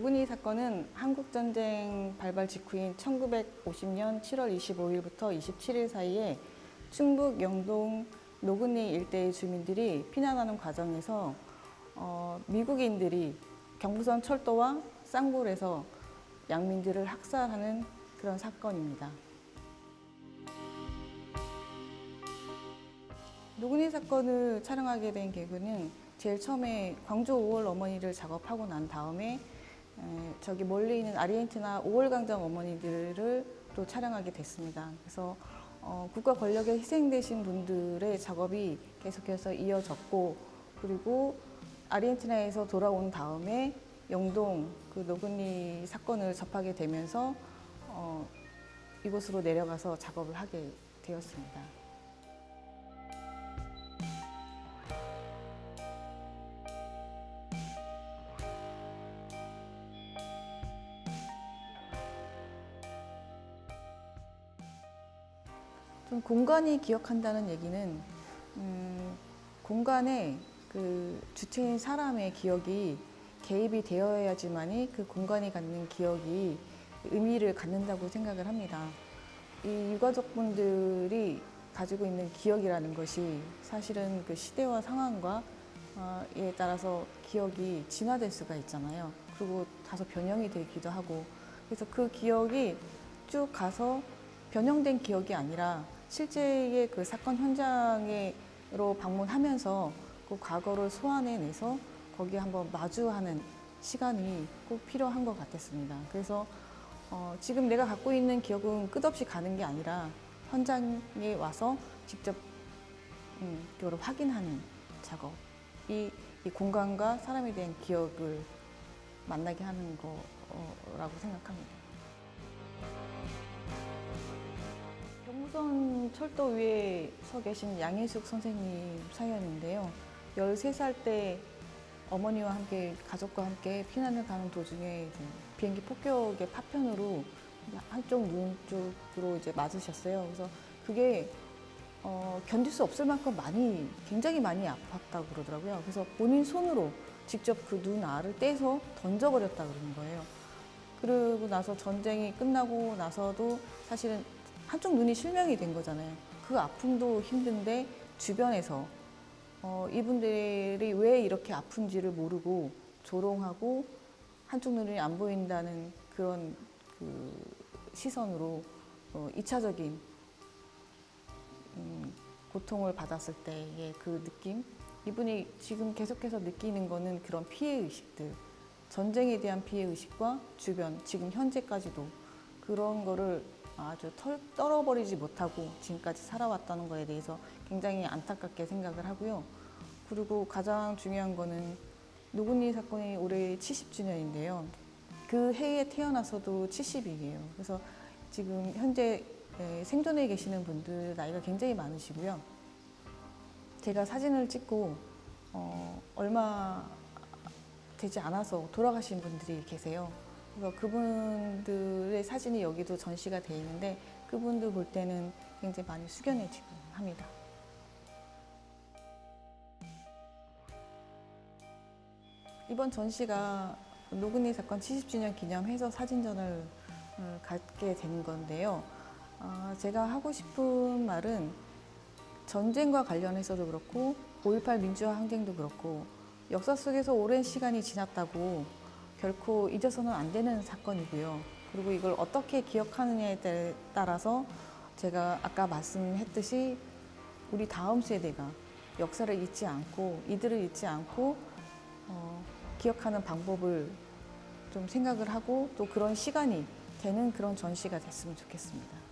노근이 사건은 한국전쟁 발발 직후인 1950년 7월 25일부터 27일 사이에 충북 영동 노근이 일대의 주민들이 피난하는 과정에서 어, 미국인들이 경부선 철도와 쌍굴에서 양민들을 학살하는 그런 사건입니다. 노근이 사건을 촬영하게 된 계기는 제일 처음에 광주 5월 어머니를 작업하고 난 다음에 에, 저기 멀리 있는 아르헨티나 5월 강점 어머니들을 또 촬영하게 됐습니다. 그래서 어, 국가 권력에 희생되신 분들의 작업이 계속해서 이어졌고 그리고 아르헨티나에서 돌아온 다음에 영동 그 노근리 사건을 접하게 되면서 어, 이곳으로 내려가서 작업을 하게 되었습니다. 좀 공간이 기억한다는 얘기는 음, 공간에 그 주체인 사람의 기억이 개입이 되어야지만이 그 공간이 갖는 기억이 의미를 갖는다고 생각을 합니다. 이 유가족분들이 가지고 있는 기억이라는 것이 사실은 그 시대와 상황과 어, 에 따라서 기억이 진화될 수가 있잖아요. 그리고 다소 변형이 되기도 하고 그래서 그 기억이 쭉 가서 변형된 기억이 아니라 실제의 그 사건 현장으로 방문하면서 그 과거를 소환해내서 거기에 한번 마주하는 시간이 꼭 필요한 것 같았습니다. 그래서 어, 지금 내가 갖고 있는 기억은 끝없이 가는 게 아니라 현장에 와서 직접 음, 그거를 확인하는 작업이 이 공간과 사람에 대한 기억을 만나게 하는 거라고 생각합니다. 철도 위에 서 계신 양혜숙 선생님 사연인데요. 13살 때 어머니와 함께 가족과 함께 피난을 가는 도중에 비행기 폭격의 파편으로 한쪽 눈 쪽으로 이제 맞으셨어요. 그래서 그게 어, 견딜 수 없을 만큼 많이 굉장히 많이 아팠다고 그러더라고요. 그래서 본인 손으로 직접 그 눈 알을 떼서 던져버렸다 그러는 거예요. 그러고 나서 전쟁이 끝나고 나서도 사실은 한쪽 눈이 실명이 된 거잖아요. 그 아픔도 힘든데 주변에서 어, 이분들이 왜 이렇게 아픈지를 모르고 조롱하고 한쪽 눈이 안 보인다는 그런 그 시선으로 어, 2차적인 음, 고통을 받았을 때의 그 느낌 이분이 지금 계속해서 느끼는 거는 그런 피해 의식들 전쟁에 대한 피해 의식과 주변 지금 현재까지도 그런 거를 아주 털, 떨어버리지 못하고 지금까지 살아왔다는 거에 대해서 굉장히 안타깝게 생각을 하고요. 그리고 가장 중요한 거는 노근이 사건이 올해 70주년인데요. 그 해에 태어나서도 70이에요. 그래서 지금 현재 에, 생존해 계시는 분들 나이가 굉장히 많으시고요. 제가 사진을 찍고 어, 얼마 되지 않아서 돌아가신 분들이 계세요. 그래서 그분들의 사진이 여기도 전시가 돼 있는데 그분들 볼 때는 굉장히 많이 숙연해지고 합니다. 이번 전시가 노근이 사건 70주년 기념해서 사진전을 어, 갖게 된 건데요. 아, 제가 하고 싶은 말은 전쟁과 관련해서도 그렇고 5.18 민주화 항쟁도 그렇고 역사 속에서 오랜 시간이 지났다고 결코 잊어서는 안 되는 사건이고요. 그리고 이걸 어떻게 기억하느냐에 따라서 제가 아까 말씀했듯이 우리 다음 세대가 역사를 잊지 않고 이들을 잊지 않고 어, 기억하는 방법을 좀 생각을 하고 또 그런 시간이 되는 그런 전시가 됐으면 좋겠습니다.